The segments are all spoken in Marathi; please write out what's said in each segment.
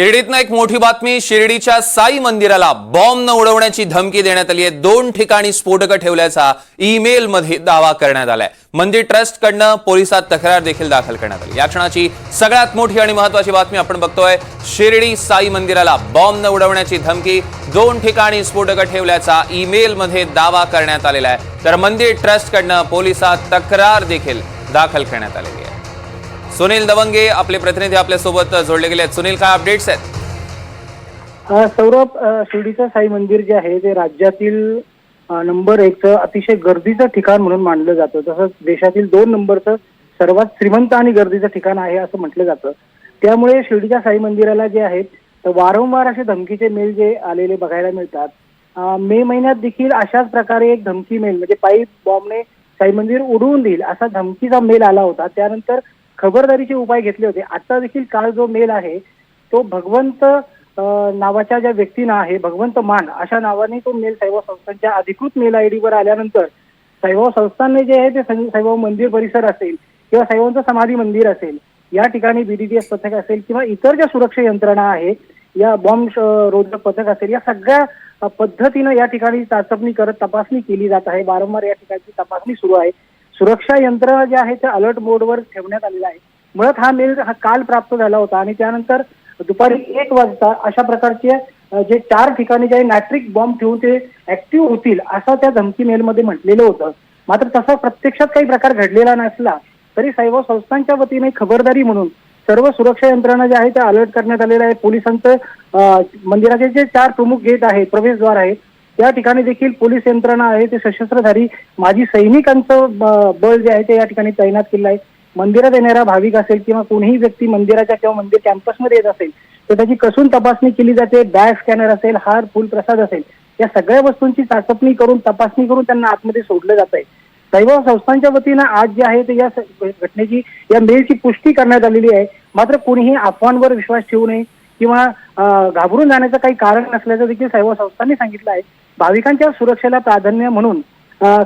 शिर्डीतनं एक मोठी बातमी शिर्डीच्या साई मंदिराला बॉम्ब न उडवण्याची धमकी देण्यात आली आहे. दोन ठिकाणी स्फोटकं ठेवल्याचा ईमेल मध्ये दावा करण्यात आलाय. मंदिर ट्रस्ट कडनं पोलिसात तक्रार देखील दाखल करण्यात आली. या क्षणाची सगळ्यात मोठी आणि महत्वाची बातमी आपण बघतोय. शिर्डी साई मंदिराला बॉम्ब न उडवण्याची धमकी दोन ठिकाणी स्फोटकं ठेवल्याचा ईमेल मध्ये दावा करण्यात आलेला आहे. तर मंदिर ट्रस्ट कडनं पोलिसात तक्रार देखील दाखल करण्यात आलेली आहे. सुनील दवंगे आपले प्रतिनिधी आपल्यासोबत जोडले गेले आहेत. सुनील काय अपडेट्स आहेत? सौरभ शिर्डीचं साई मंदिर जे आहे ते राज्यातील नंबर एकचं अतिशय गर्दीचं ठिकाण म्हणून मानलं जातं. तसंच देशातील दोन नंबरचं सर्वात श्रीमंत आणि गर्दीचं ठिकाण आहे असं म्हटलं जातं. त्यामुळे शिर्डीच्या साई मंदिराला जे आहे तर वारंवार असे धमकीचे मेल जे आलेले बघायला मिळतात. मे महिन्यात देखील अशाच प्रकारे एक धमकी मेल म्हणजे पाईप बॉम्बने साई मंदिर उडवून देईल असा धमकीचा मेल आला होता. त्यानंतर खबरदारीचे उपाय घेतले होते. आता देखील काल जो मेल आहे तो भगवंत नावाच्या ज्या व्यक्तीनं आहे भगवंत मान अशा नावाने तो मेल साईबाबा संस्थांच्या अधिकृत मेल आय वर आल्यानंतर साईबाबा संस्थानने जे आहे ते साईबाबा मंदिर परिसर असेल किंवा साईबाबांचं समाधी मंदिर असेल या ठिकाणी बीडीटीएस पथक असेल किंवा इतर ज्या सुरक्षा यंत्रणा आहेत या बॉम्ब रोधक पथक असेल या सगळ्या पद्धतीनं या ठिकाणी चाचपणी करत तपासणी केली जात आहे. वारंवार या ठिकाणची तपासणी सुरू आहे. सुरक्षा यंत्र जे आहे ते अलर्ट मोडवर ठेवण्यात आलेलं आहे. मुळात हा मेल हा काल प्राप्त झाला होता आणि त्यानंतर दुपारी एक वाजता अशा प्रकारचे जे चार ठिकाणी जे नॅट्रिक बॉम्ब ठेवून ते ऍक्टिव्ह होतील असं त्या धमकी मेलमध्ये म्हटलेलं होतं. मात्र तसा प्रत्यक्षात काही प्रकार घडलेला नसला तरी साईबाबा संस्थांच्या वतीने खबरदारी म्हणून सर्व सुरक्षा यंत्रणा जे आहे त्या अलर्ट करण्यात आलेल्या आहे. पोलिसांचं मंदिराचे जे चार प्रमुख गेट आहेत प्रवेशद्वार आहेत या ठिकाणी देखील पोलीस यंत्रणा आहे ते सशस्त्रधारी माजी सैनिकांचं बळ जे आहे ते या ठिकाणी तैनात केलं आहे. मंदिरात येणारा भाविक असेल किंवा कोणीही व्यक्ती मंदिराच्या किंवा मंदिर कॅम्पसमध्ये येत असेल तर त्याची कसून तपासणी केली जाते बॅग स्कॅनर असेल हार फुल प्रसाद असेल या सगळ्या वस्तूंची चाचपणी करून तपासणी करून त्यांना आतमध्ये सोडलं जात आहे. साईबाबा संस्थांच्या वतीनं आज जे आहे ते या घटनेची या मेलची पुष्टी करण्यात आलेली आहे. मात्र कोणीही अफवांवर विश्वास ठेवू नये किंवा घाबरून जाण्याचं काही कारण नसल्याचं देखील साईबाबा संस्थांनी सांगितलं आहे. भाविकांच्या सुरक्षेला प्राधान्य म्हणून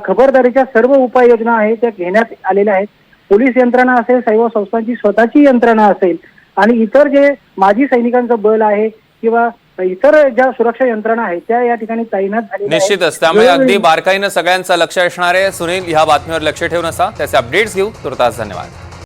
खबरदारीच्या सर्व उपाययोजना आहेत त्या घेण्यात आलेल्या आहेत. पोलीस यंत्रणा असेल साईबाबा संस्थांची स्वतःची यंत्रणा असेल आणि इतर जे माजी सैनिकांचं बल आहे किंवा इतर ज्या सुरक्षा यंत्रणा आहेत त्या या ठिकाणी तैनात आहेत. निश्चितच. त्यामुळे अगदी बारकाईनं सगळ्यांचं लक्ष असणार आहे. सुनील ह्या बातमीवर लक्ष ठेवून असा. त्याचे अपडेट्स घेऊ. तुर्तास धन्यवाद.